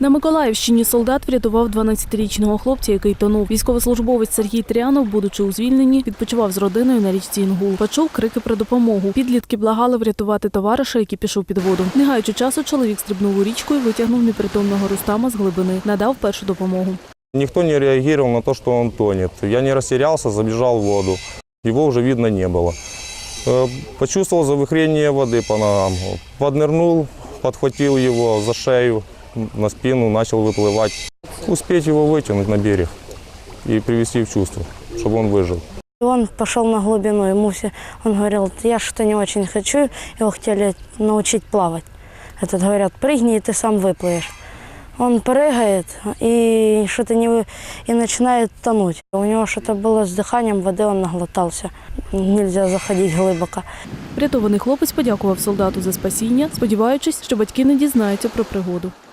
На Миколаївщині солдат врятував 12-річного хлопця, який тонув. Військовослужбовець Сергій Трянов, будучи у звільненні, відпочивав з родиною на річці Інгул. Почув крики про допомогу. Підлітки благали врятувати товариша, який пішов під воду. Не гаючи часу, чоловік стрибнув у річку і витягнув непритомного Рустама з глибини. Надав першу допомогу. Никто не реагировал на то, что он тонет. Я не растерялся, забежал в воду. Его уже видно не было. Э, Почувствовал завыхрение воды по ногам. Поднырнул, подхватил его за шею, на спину, начал выплывать. Успеть его вытянуть на берег и привести в чувство, чтобы он выжил. И Он пошел на глубину, ему все, он говорил, я что-то не очень хочу, его хотели научить плавать. Этот говорят, прыгни, и ты сам выплывешь. Он прыгает и что-то не вы... и начинает тонуть. У него что-то было с дыханием, воды он наглотался. Нельзя заходить глубоко. Врятований хлопець подякував солдату за спасіння, сподіваючись, що батьки не дізнаються про пригоду.